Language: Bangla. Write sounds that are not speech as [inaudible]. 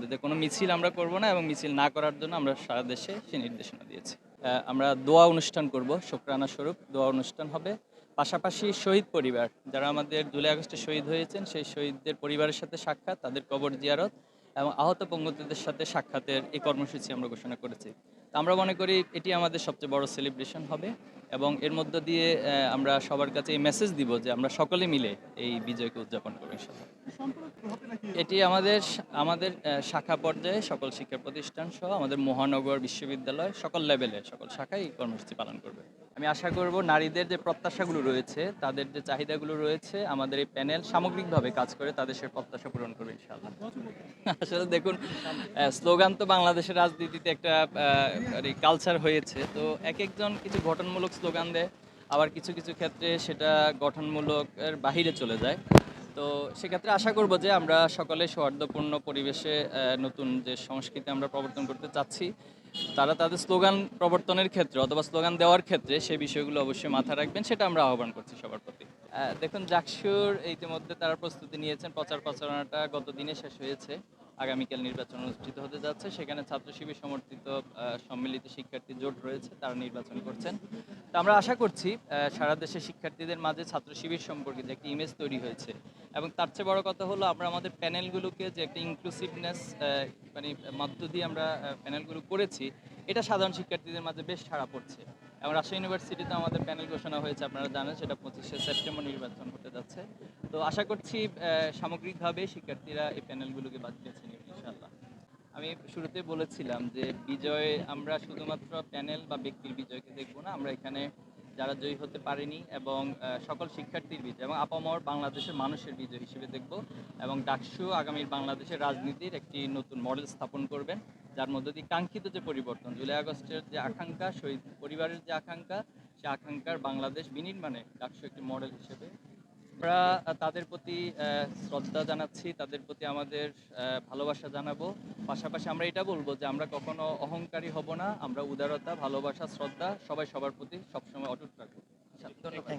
দিয়ে কোনো মিছিল আমরা করব না এবং মিছিল না করার জন্য আমরা সারা দেশে সে নির্দেশনা দিয়েছি। আমরা দোয়া অনুষ্ঠান করব, শুক্রানা স্বরূপ দোয়া অনুষ্ঠান হবে। পাশাপাশি শহীদ পরিবার, যারা আমাদের জুলাই আগস্টে শহীদ হয়েছেন, সেই শহীদদের পরিবারের সাথে সাক্ষাৎ, তাদের কবর জিয়ারত এবং আহত পঙ্গতিদের সাথে সাক্ষাতের এই কর্মসূচি আমরা ঘোষণা করেছি। আমরা মনে করি এটি আমাদের সবচেয়ে বড় সেলিব্রেশন হবে এবং এর মধ্য দিয়ে আমরা সবার কাছে এই মেসেজ দিব যে আমরা সকলে মিলে এই বিজয়কে উদযাপন ইনশাল্লাহ এটি আমাদের আমাদের শাখা পর্যায়ে সকল শিক্ষা প্রতিষ্ঠান সহ আমাদের মহানগর বিশ্ববিদ্যালয় সকল লেভেলে সকল শাখায় এই কর্মসূচি পালন করবে। আমি আশা করব নারীদের যে প্রত্যাশাগুলো রয়েছে, তাদের যে চাহিদাগুলো রয়েছে, আমাদের এই প্যানেল সামগ্রিকভাবে কাজ করে তাদের সে প্রত্যাশা পূরণ করবে ইনশাআল্লাহ। [laughs] আসলে দেখুন স্লোগান তো বাংলাদেশের রাজনীতিতে একটা কালচার হয়েছে। তো এক একজন কিছু গঠনমূলক স্লোগান দেয়, আবার কিছু কিছু ক্ষেত্রে সেটা গঠনমূলকের বাহিরে চলে যায়। তো সেক্ষেত্রে আশা করব যে আমরা সকলে সৌহার্দ্যপূর্ণ পরিবেশে নতুন যে সংস্কৃতি আমরা প্রবর্তন করতে চাচ্ছি, তারা তাদের স্লোগান প্রবর্তনের ক্ষেত্রে অথবা স্লোগান দেওয়ার ক্ষেত্রে সেই বিষয়গুলো অবশ্যই মাথায় রাখবেন, সেটা আমরা আহ্বান করছি সবার প্রতি। দেখুন, জাকসুর ইতিমধ্যে তারা প্রস্তুতি নিয়েছেন প্রচার প্রচারণাটা গত দিনে শেষ হয়েছে। আগামীকাল নির্বাচন অনুষ্ঠিত হতে যাচ্ছে। সেখানে ছাত্র শিবির সমর্থিত সম্মিলিত শিক্ষার্থী জোট রয়েছে, তারা নির্বাচন করছেন। তো আমরা আশা করছি সারা দেশের শিক্ষার্থীদের মাঝে ছাত্র শিবির সম্পর্কিত একটি ইমেজ তৈরি হয়েছে। এবং তার চেয়ে বড় কথা হলো, আমরা আমাদের প্যানেলগুলোকে যে একটা ইনক্লুসিভনেস মানে মধ্য দিয়ে আমরা প্যানেলগুলো করেছি, এটা সাধারণ শিক্ষার্থীদের মাঝে বেশ সাড়া পড়ছে। এবং রাজশাহী ইউনিভার্সিটিতে আমাদের প্যানেল ঘোষণা হয়েছে, আপনারা জানেন, সেটা পঁচিশে সেপ্টেম্বর নির্বাচন হতে যাচ্ছে। তো আশা করছি সামগ্রিকভাবে শিক্ষার্থীরা এই প্যানেলগুলোকে বাদ বেছে নেবে ইনশাআল্লাহ। আমি শুরুতে বলেছিলাম যে বিজয়, আমরা শুধুমাত্র প্যানেল বা ব্যক্তির বিজয়কে দেখব না, আমরা এখানে যারা জয়ী হতে পারেনি এবং সকল শিক্ষার্থীর বিজয় এবং আপামর বাংলাদেশের মানুষের বিজয় হিসেবে দেখব এবং ডাকসু আগামীর বাংলাদেশের রাজনীতির একটি নতুন মডেল স্থাপন করবেন, যার মধ্য দিয়ে কাঙ্ক্ষিত যে পরিবর্তন, জুলাই আগস্টের যে আকাঙ্ক্ষা, শহীদ পরিবারের যে আকাঙ্ক্ষা, সে আকাঙ্ক্ষার বাংলাদেশ বিনির্মাণে ডাকসু একটি মডেল হিসেবে আমরা তাদের প্রতি আহ, শ্রদ্ধা জানাচ্ছি তাদের প্রতি আমাদের ভালোবাসা জানাব। পাশাপাশি আমরা এটা বলব যে আমরা কখনো অহংকারী হব না আমরা উদারতা ভালোবাসা শ্রদ্ধা সবাই সবার প্রতি সবসময় অটুট রাখব ধন্যবাদ।